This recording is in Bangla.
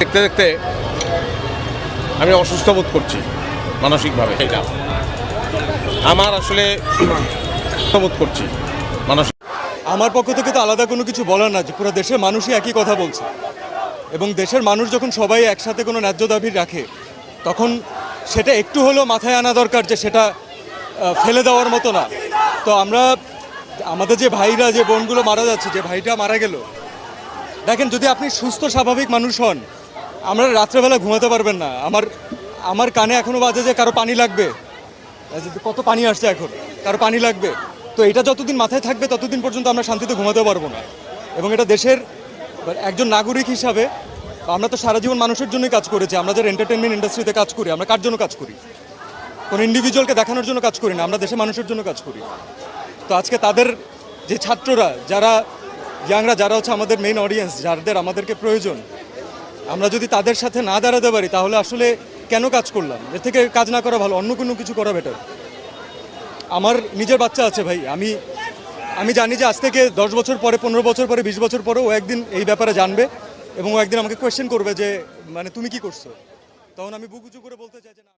দেখতে দেখতে আমি অসুস্থ বোধ করছি, মানসিকভাবে। এটা আমার আসলে বোধ করছি, মানসিক আমার পক্ষ থেকে তো আলাদা কোনো কিছু বলার না, যে পুরো দেশের মানুষই একই কথা বলছে। এবং দেশের মানুষ যখন সবাই একসাথে কোনো ন্যায্য দাবি রাখে, তখন সেটা একটু হলেও মাথায় আনা দরকার যে সেটা ফেলে দেওয়ার মতো না। তো আমরা, আমাদের যে ভাইরা, যে বোনগুলো মারা যাচ্ছে, যে ভাইটা মারা গেল দেখেন, যদি আপনি সুস্থ, স্বাভাবিক মানুষ হন, আমরা রাত্রেবেলা ঘুমাতে পারবেন না। আমার আমার কানে এখনও বাজে যে কারও পানি লাগবে। কত পানি আসছে এখন, কারও পানি লাগবে। তো এটা যতদিন মাথায় থাকবে, ততদিন পর্যন্ত আমরা শান্তিতে ঘুমাতে পারব না। এবং এটা দেশের একজন নাগরিক হিসাবে, আমরা তো সারা জীবন মানুষের জন্যই কাজ করেছি। আমরা যারা এন্টারটেনমেন্ট ইন্ডাস্ট্রিতে কাজ করি, আমরা কার জন্য কাজ করি? কোনো ইন্ডিভিজুয়ালকে দেখানোর জন্য কাজ করি না, আমরা দেশের মানুষের জন্য কাজ করি। তো আজকে তাদের যে ছাত্ররা, যারা ইয়াংরা, যারা হচ্ছে আমাদের মেইন অডিয়েন্স যাদের আমাদেরকে প্রয়োজন, আমরা যদি তাদের সাথে না দাঁড়াতে পারি, তাহলে আসলে কেন কাজ করলাম? এর থেকে কাজ না করা ভালো, অন্য কোনো কিছু করা বেটার আমার নিজের বাচ্চা আছে ভাই, আমি আমি জানি যে আজ থেকে দশ বছর পরে, পনেরো বছর পরে, বিশ বছর পরে ও একদিন এই ব্যাপারে জানবে এবং ও একদিন আমাকে কোয়েশ্চেন করবে যে মানে তুমি কি করছ? তখন আমি বুক উঁচু করে বলতে চাই যে না।